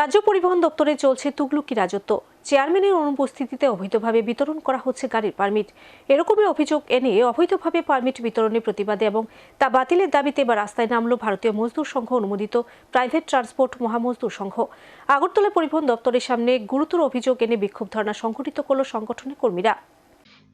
রাজ্য পরিবহন দপ্তরে চলছে তুগলুকি রাজত্ব। চেয়ারম্যানের অনুপস্থিতিতে অবৈধভাবে বিতরণ করা হচ্ছে গাড়ির পারমিট। এরকমই অভিযোগ এনে অবৈধভাবে পারমিট বিতরণের প্রতিবাদে এবং তা বাতিলের দাবিতে বা রাস্তায় নামল ভারতীয় মজদুর সংঘ অনুমোদিত প্রাইভেট ট্রান্সপোর্ট মহামজদুর সংঘ। আগরতলা পরিবহন দপ্তরের সামনে গুরুতর অভিযোগ এনে বিক্ষোভ ধর্ণা সংঘটিত করল সংগঠনের কর্মীরা।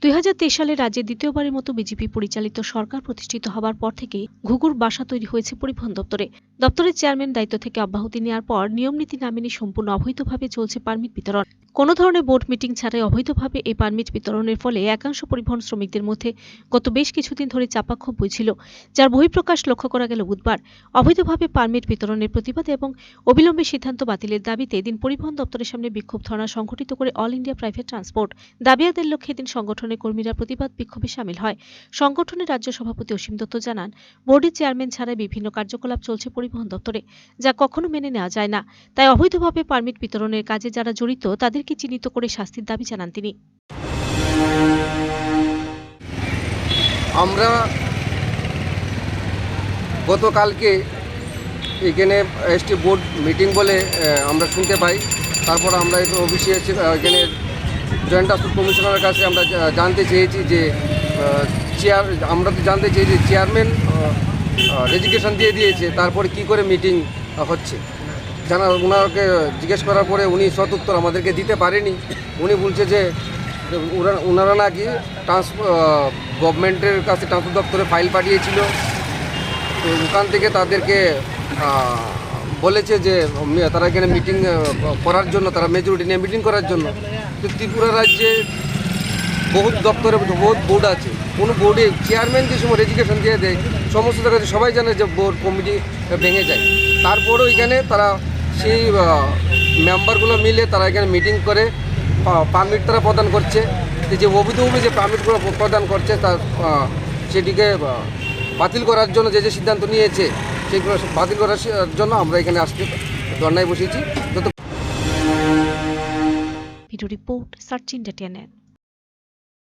দুই হাজার তেইশ সালে রাজ্যে দ্বিতীয়বারের মতো বিজেপি পরিচালিত সরকার প্রতিষ্ঠিত হবার পর থেকে ঘুঘুর বাসা তৈরি হয়েছে পরিবহন দপ্তরে। দপ্তরের চেয়ারম্যান দায়িত্ব থেকে অব্যাহতি নেওয়ার পর নিয়মনীতি না মেনে সম্পূর্ণ অবৈধভাবে চলছে পারমিট বিতরণ। কোনো ধরনের বোর্ড মিটিং ছাড়াই অবৈধভাবে এই পারমিট বিতরণের ফলে একাংশ পরিবহন শ্রমিকদের মধ্যে গত বেশ কিছুদিন ধরে চাপাক্ষোভ বইছিল যার বহিঃপ্রকাশ লক্ষ্য করা গেল বুধবার। অবৈধভাবে পারমিট বিতরণের প্রতিবাদে এবং অবিলম্বে সিদ্ধান্ত বাতিলের দাবিতে এদিন পরিবহন দপ্তরের সামনে বিক্ষোভ ধর্ণা সংঘটিত করে অল ইন্ডিয়া প্রাইভেট ট্রান্সপোর্ট। দাবি আদায়ের লক্ষ্যে এদিন সংগঠনের কর্মীরা প্রতিবাদ বিক্ষোভে সামিল হয়। সংগঠনের রাজ্য সভাপতি অসীম দত্ত জানান, বোর্ডের চেয়ারম্যান ছাড়াই বিভিন্ন কার্যকলাপ চলছে পরিবহন দপ্তরে, যা কখনো মেনে নেওয়া যায় না। তাই অবৈধভাবে পারমিট বিতরণের কাজে যারা জড়িত, তাদেরকে চিহ্নিত করে শাস্তির দাবি জানান তিনি। আমরা গতকালকে এখানে এসটি বোর্ড মিটিং বলে আমরা শুনতে পাই। তারপর আমরা একটু অফিসে এখানে জয়েন্ট ট্রান্সপোর্ট কমিশনারের কাছে আমরা জানতে চেয়েছি যে চেয়ার আমরা তো জানতে চেয়েছি চেয়ারম্যান রেজিগেশন দিয়ে দিয়েছে, তারপরে কি করে মিটিং হচ্ছে? জানা ওনাকে জিজ্ঞেস করার পরে উনি সদুত্তর আমাদেরকে দিতে পারেনি। উনি বলছে যে ওনারা নাকি ট্রান্স গভর্নমেন্টের কাছে ট্রান্সপোর্ট দপ্তরে ফাইল পাঠিয়েছিল। তো ওখান থেকে তাদেরকে বলেছে যে তারা এখানে মিটিং করার জন্য, তারা মেজরিটি নিয়ে মিটিং করার জন্য। তো ত্রিপুরা রাজ্যে বহুত দপ্তরে, বহুত বোর্ড আছে। কোনো বোর্ডে চেয়ারম্যান যে সময় রেজিগেশন দিয়ে দেয়, সমস্ত জায়গায় সবাই জানে যে বোর্ড কমিটি ভেঙে যায়। তারপরও এখানে তারা সেই মেম্বারগুলো মিলে তারা এখানে মিটিং করে পারমিট তারা প্রদান করছে। যে অবৈধভাবে যে পারমিটগুলো প্রদান করছে তার সেটিকে বাতিল করার জন্য যে যে সিদ্ধান্ত নিয়েছে সেগুলো বাতিল করার জন্য আমরা এখানে আসছি ধর্নায় বসেছি। যত ভিডিও রিপোর্ট সার্চ ইন্ডিয়া